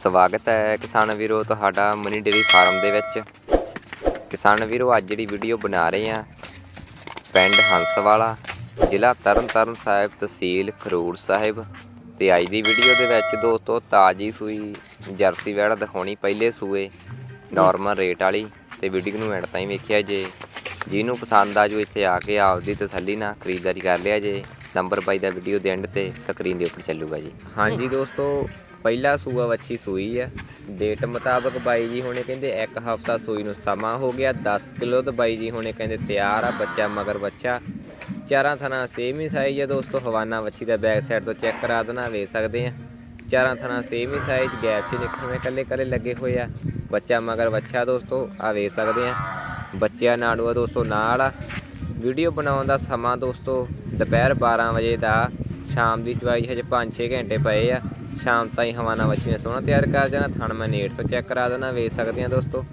ਸਵਾਗਤ ਹੈ ਕਿਸਾਨ ਵੀਰੋ, ਤੁਹਾਡਾ ਮਨੀ ਡੇਰੀ ਫਾਰਮ ਦੇ ਵਿੱਚ। ਕਿਸਾਨ ਵੀਰੋ, ਅੱਜ ਜਿਹੜੀ ਵੀਡੀਓ ਬਣਾ ਰਹੇ ਆ ਪਿੰਡ ਹੰਸਵਾਲਾ, ਜ਼ਿਲ੍ਹਾ ਤਰਨਤਾਰਨ ਸਾਹਿਬ ਤਹਿਸੀਲ ਖਰੂਰ ਸਾਹਿਬ। ਤੇ ਅੱਜ ਦੀ ਵੀਡੀਓ ਦੇ ਵਿੱਚ ਦੋਸਤੋ, ਤਾਜੀ ਸੂਈ ਜਰਸੀ ਵੈੜ ਦਿਖਾਉਣੀ, ਪਹਿਲੇ ਸੂਏ ਨਾਰਮਲ ਰੇਟ ਵਾਲੀ। ਤੇ ਵੀਡੀਓ ਨੂੰ ਐਂਡ ਤਾਈਂ ਵੇਖਿਆ ਜੇ। ਜਿਹਨੂੰ ਪਸੰਦ ਆ ਜੋ, ਇੱਥੇ ਆ ਕੇ ਆਪਦੀ ਤਸੱਲੀ ਨਾਲ ਖਰੀਦਦਾਰੀ ਕਰ ਲਿਆ ਜੇ। ਨੰਬਰ ਬਾਈ ਦਾ ਵੀਡੀਓ ਦੇ ਐਂਡ ਤੇ ਸਕਰੀਨ ਦੇ ਉੱਪਰ ਚੱਲੂਗਾ ਜੀ। ਹਾਂਜੀ ਦੋਸਤੋ ਪਹਿਲਾ ਸੂਆ ਵੱਛੀ ਸੂਈ ਆ। ਡੇਟ ਮੁਤਾਬਕ ਬਾਈ ਜੀ ਹੁਣੇ ਕਹਿੰਦੇ ਇੱਕ ਹਫਤਾ ਸੂਈ ਨੂੰ ਸਮਾਂ ਹੋ ਗਿਆ। 10 ਕਿਲੋ ਤੇ ਬਾਈ ਜੀ ਹੁਣੇ ਕਹਿੰਦੇ ਤਿਆਰ ਆ, ਬੱਚਾ ਮਗਰ ਬੱਚਾ। ਚਾਰਾਂ ਥਣਾ ਸੇਮ ਹੀ ਸਾਈਜ਼ ਆ ਦੋਸਤੋ, ਹਵਾਨਾ ਵੱਛੀ ਦਾ ਬੈਕ ਸਾਈਡ ਤੋਂ ਚੈੱਕ ਕਰਾ ਦੇਣਾ, ਵੇਖ ਸਕਦੇ ਆ। ਚਾਰਾਂ ਥਣਾ ਸੇਮ ਹੀ ਸਾਈਜ਼ ਗੈਪ 'ਚ ਦੇਖਣ ਨਿਕਲਵੇਂ ਕੱਲੇ ਕੱਲੇ ਲੱਗੇ ਹੋਏ ਆ। ਬੱਚਾ ਮਗਰ ਬੱਚਾ ਦੋਸਤੋ, ਆ ਵੇਖ ਸਕਦੇ ਆ। ਬੱਚਿਆਂ ਨਾੜੂ ਆ ਦੋਸਤੋ ਨਾਲ ਆ। ਵੀਡੀਓ ਬਣਾਉਣ ਦਾ ਸਮਾਂ ਦੋਸਤੋ, ਦੁਪਹਿਰ 12 ਵਜੇ ਦਾ। ਸ਼ਾਮ ਦੀ ਚਵਾਈ ਹਜੇ 5-6 ਘੰਟੇ ਪਏ ਆ। ਸ਼ਾਮ ਤਾਈਂ ਹਵਾਨਾ ਵੱਛੀ ਨੇ ਸੋਹਣਾ ਤਿਆਰ ਕਰ ਜਾਣਾ, ਥਣ ਮੈਂ ਨੇੜ ਤੋਂ ਚੈੱਕ ਕਰਾ ਦੇਣਾ ਵੇਖ ਸਕਦੇ ਆ ਦੋਸਤੋ।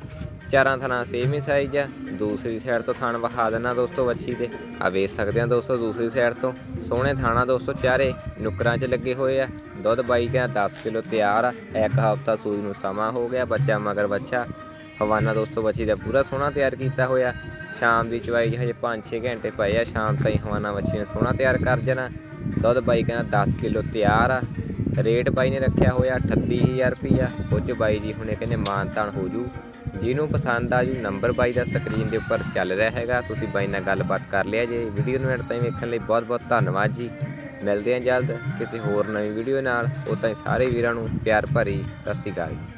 ਚਾਰਾਂ ਥਣਾ ਸੇਮ ਹੀ ਸਾਈਜ਼ ਆ, ਦੂਸਰੀ ਸਾਈਡ ਤੋਂ ਥਣ ਵਿਖਾ ਦੇਣਾ ਦੋਸਤੋ ਵੱਛੀ ਦੇ। ਆ ਵੇਖ ਸਕਦੇ ਆ ਦੋਸਤੋ ਦੂਸਰੀ ਸਾਈਡ ਤੋਂ। ਸੋਹਣੇ ਥਾਣਾ ਦੋਸਤੋ ਚਾਰੇ, ਨੁਕਰਾਂ 'ਚ ਲੱਗੇ ਹੋਏ ਆ। ਦੁੱਧ ਬਾਈ ਕਹਿੰਦਾ 10 ਕਿਲੋ ਤਿਆਰ ਆ। ਇੱਕ ਹਫਤਾ ਸੂਈ ਨੂੰ ਸਮਾਂ ਹੋ ਗਿਆ, ਬੱਚਾ ਮਗਰ ਬੱਚਾ। ਹਵਾਨਾ ਦੋਸਤੋ ਬੱਚੀ ਦਾ ਪੂਰਾ ਸੋਹਣਾ ਤਿਆਰ ਕੀਤਾ ਹੋਇਆ। ਸ਼ਾਮ ਦੀ ਚਵਾਈ ਹਜੇ 5-6 ਘੰਟੇ ਪਏ ਆ, ਸ਼ਾਮ ਤਾਈਂ ਹਵਾਨਾ ਬੱਚੀ ਨੇ ਸੋਹਣਾ ਤਿਆਰ ਕਰ ਜਾਣਾ। ਦੁੱਧ ਬਾਈ ਕਹਿੰਦਾ 10 ਕਿਲੋ ਤਿਆਰ ਆ। ਰੇਟ ਬਾਈ ਨੇ ਰੱਖਿਆ ਹੋਇਆ 38000 ਰੁਪਈਆ। ਉਹ 'ਚ ਬਾਈ ਜੀ ਹੁਣੇ ਕਹਿੰਦੇ ਮਾਨਤਾਨ ਹੋ ਜੂ। ਜਿਹਨੂੰ ਪਸੰਦ ਆ ਜੂ ਨੰਬਰ ਬਾਈ ਦਾ ਸਕਰੀਨ ਦੇ ਉੱਪਰ ਚੱਲ ਰਿਹਾ ਹੈਗਾ। ਤੁਸੀਂ ਬਾਈ ਨਾਲ ਗੱਲਬਾਤ ਕਰ ਲਿਆ ਜੇ। ਵੀਡੀਓ ਨੂੰ ਐਡ ਤਾਈਂ ਵੇਖਣ ਲਈ ਬਹੁਤ ਬਹੁਤ ਧੰਨਵਾਦ ਜੀ। ਮਿਲਦੇ ਹਾਂ ਜਲਦ ਕਿਸੇ ਹੋਰ ਨਵੀਂ ਵੀਡੀਓ ਨਾਲ। ਉਹ ਤਾਈਂ ਸਾਰੇ ਵੀਰਾਂ ਨੂੰ ਪਿਆਰ ਭਰੀ ਸਤਿ ਸ਼੍ਰੀ ਅਕਾਲ ਜੀ।